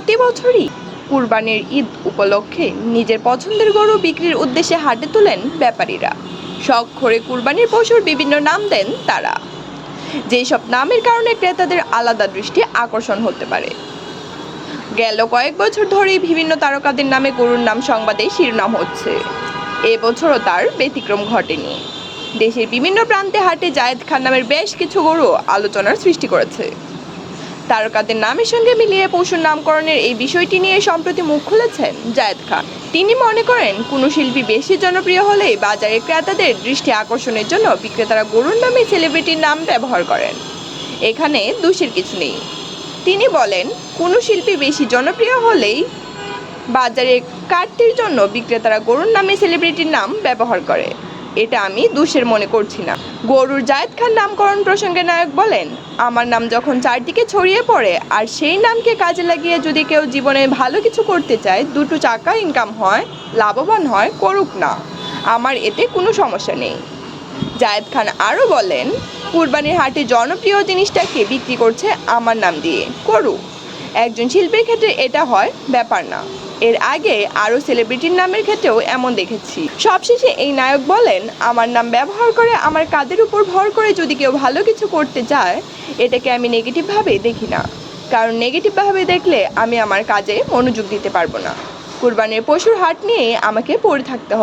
প্রতি বছরই কুরবানির ঈদ উপলক্ষে নিজের পছন্দের গরু বিক্রির উদ্দেশ্যে হাটে তোলেন ব্যাপারীরা। শখ করে কুরবানির পশুর বিভিন্ন নাম দেন তারা। যেসব নামের কারণে ক্রেতাদের আলাদা দৃষ্টি আকর্ষণ হতে পারে। গেল কয়েক বছর ধরেই বিভিন্ন তারকাদের নামে গরুর নাম সংবাদে শিরোনাম হচ্ছে। এবছরও তার ব্যতিক্রম ঘটেনি। দেশের বিভিন্ন প্রান্তে হাটে জায়েদ খান নামের বেশ কিছু গরু আলোচনার সৃষ্টি করেছে। তারকাদের নামের সঙ্গে মিলিয়ে পশুর নামকরণের এই বিষয়টি নিয়ে সম্প্রতি মুখ খুলেছেন জায়েদ খান। তিনি মনে করেন, কোনো শিল্পী বেশি জনপ্রিয় হলেই বাজারে ক্রেতাদের দৃষ্টি আকর্ষণের জন্য বিক্রেতারা গরুর নামে সেলিব্রিটির নাম ব্যবহার করেন। এখানে দোষের কিছু নেই। তিনি বলেন, কোনো শিল্পী বেশি জনপ্রিয় হলেই বাজারে কাটতির জন্য বিক্রেতারা গরুর নামে সেলিব্রিটির নাম ব্যবহার করে। এটা আমি দোষের মনে করছি না। গরুর জায়েদ খান নামকরণ প্রসঙ্গে নায়ক বলেন, আমার নাম যখন চারদিকে ছড়িয়ে পড়ে, আর সেই নামকে কাজে লাগিয়ে যদি কেউ জীবনে ভালো কিছু করতে চায়, দুটো টাকা ইনকাম হয়, লাভবান হয়, করুক না। আমার এতে কোনো সমস্যা নেই। জায়েদ খান আরও বলেন, কুরবানির হাটে জনপ্রিয় জিনিসটাকে বিক্রি করছে আমার নাম দিয়ে, করুক। একজন শিল্পীর ক্ষেত্রে এটা হয় ব্যাপার না। এর আগে আরও সেলিব্রিটির নামের ক্ষেত্রেও এমন দেখেছি। সবশেষে এই নায়ক বলেন, আমার নাম ব্যবহার করে আমার কাদের উপর ভর করে যদি কেউ ভালো কিছু করতে চায় এটাকে আমি নেগেটিভভাবে দেখি না। কারণ নেগেটিভভাবে দেখলে আমি আমার কাজে মনোযোগ দিতে পারব না। কুরবানের পশুর হাট নিয়ে আমাকে পড়ে থাকতে হবে।